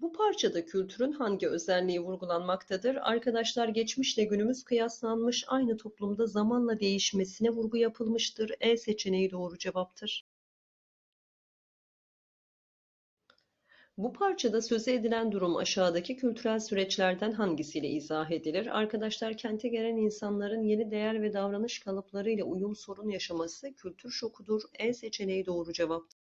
Bu parçada kültürün hangi özelliği vurgulanmaktadır? Arkadaşlar geçmişle günümüz kıyaslanmış, aynı toplumda zamanla değişmesine vurgu yapılmıştır. E seçeneği doğru cevaptır. Bu parçada söze edilen durum aşağıdaki kültürel süreçlerden hangisiyle izah edilir? Arkadaşlar kente gelen insanların yeni değer ve davranış kalıplarıyla uyum sorun yaşaması kültür şokudur. E seçeneği doğru cevaptır.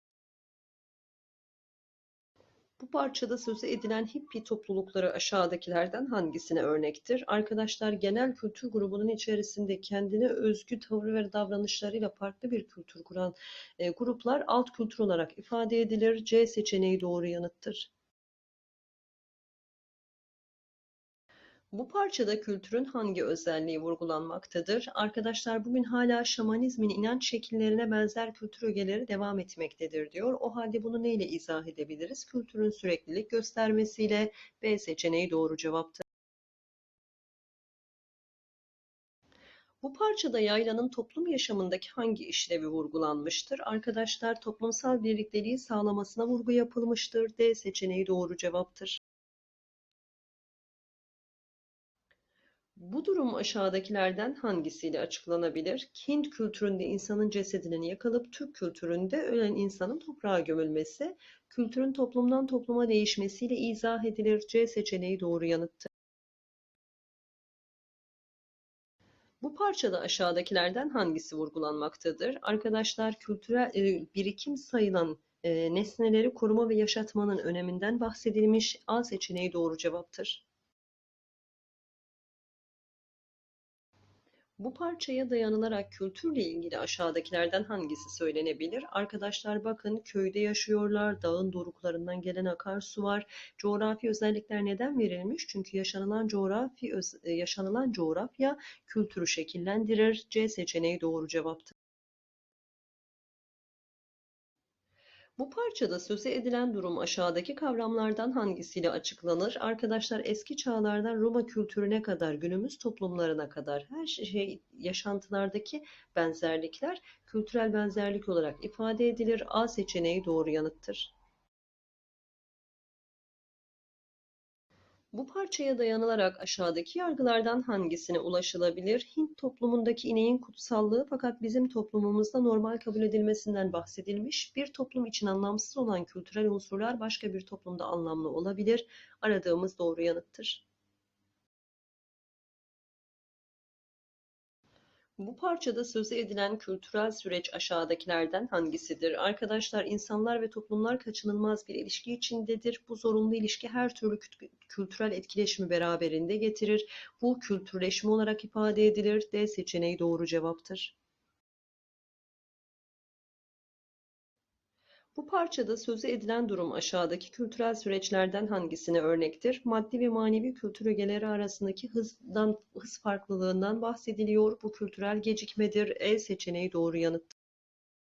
Bu parçada sözü edilen hippi toplulukları aşağıdakilerden hangisine örnektir? Arkadaşlar genel kültür grubunun içerisinde kendine özgü tavır ve davranışlarıyla farklı bir kültür kuran e, gruplar alt kültür olarak ifade edilir. C seçeneği doğru yanıttır. Bu parçada kültürün hangi özelliği vurgulanmaktadır? Arkadaşlar bugün hala şamanizmin inanç şekillerine benzer kültür ögeleri devam etmektedir diyor. O halde bunu neyle izah edebiliriz? Kültürün süreklilik göstermesiyle B seçeneği doğru cevaptır. Bu parçada yaylanın toplum yaşamındaki hangi işlevi vurgulanmıştır? Arkadaşlar toplumsal birlikteliği sağlamasına vurgu yapılmıştır. D seçeneği doğru cevaptır. Bu durum aşağıdakilerden hangisiyle açıklanabilir? Hint kültüründe insanın cesedinin yakılıp Türk kültüründe ölen insanın toprağa gömülmesi, kültürün toplumdan topluma değişmesiyle izah edilir. C seçeneği doğru yanıttır. Bu parçada aşağıdakilerden hangisi vurgulanmaktadır? Arkadaşlar kültürel e, birikim sayılan e, nesneleri koruma ve yaşatmanın öneminden bahsedilmiş. A seçeneği doğru cevaptır. Bu parçaya dayanılarak kültürle ilgili aşağıdakilerden hangisi söylenebilir? Arkadaşlar bakın köyde yaşıyorlar, dağın doruklarından gelen akarsu var. Coğrafi özellikler neden verilmiş? Çünkü yaşanılan coğrafi e, yaşanılan coğrafya kültürü şekillendirir. C seçeneği doğru cevaptır. Bu parçada söze edilen durum aşağıdaki kavramlardan hangisiyle açıklanır? Arkadaşlar eski çağlardan Roma kültürüne kadar, günümüz toplumlarına kadar her şey yaşantılardaki benzerlikler kültürel benzerlik olarak ifade edilir. A seçeneği doğru yanıttır. Bu parçaya dayanılarak aşağıdaki yargılardan hangisine ulaşılabilir? Hint toplumundaki ineğin kutsallığı fakat bizim toplumumuzda normal kabul edilmesinden bahsedilmiş. Bir toplum için anlamsız olan kültürel unsurlar başka bir toplumda anlamlı olabilir. Aradığımız doğru yanıttır. Bu parçada sözü edilen kültürel süreç aşağıdakilerden hangisidir? Arkadaşlar insanlar ve toplumlar kaçınılmaz bir ilişki içindedir. Bu zorunlu ilişki her türlü kültürel etkileşimi beraberinde getirir. Bu kültürleşme olarak ifade edilir. D seçeneği doğru cevaptır. Bu parçada sözü edilen durum aşağıdaki kültürel süreçlerden hangisine örnektir? Maddi ve manevi kültür ögeleri arasındaki hızdan, hız farklılığından bahsediliyor. Bu kültürel gecikmedir. E seçeneği doğru yanıttır.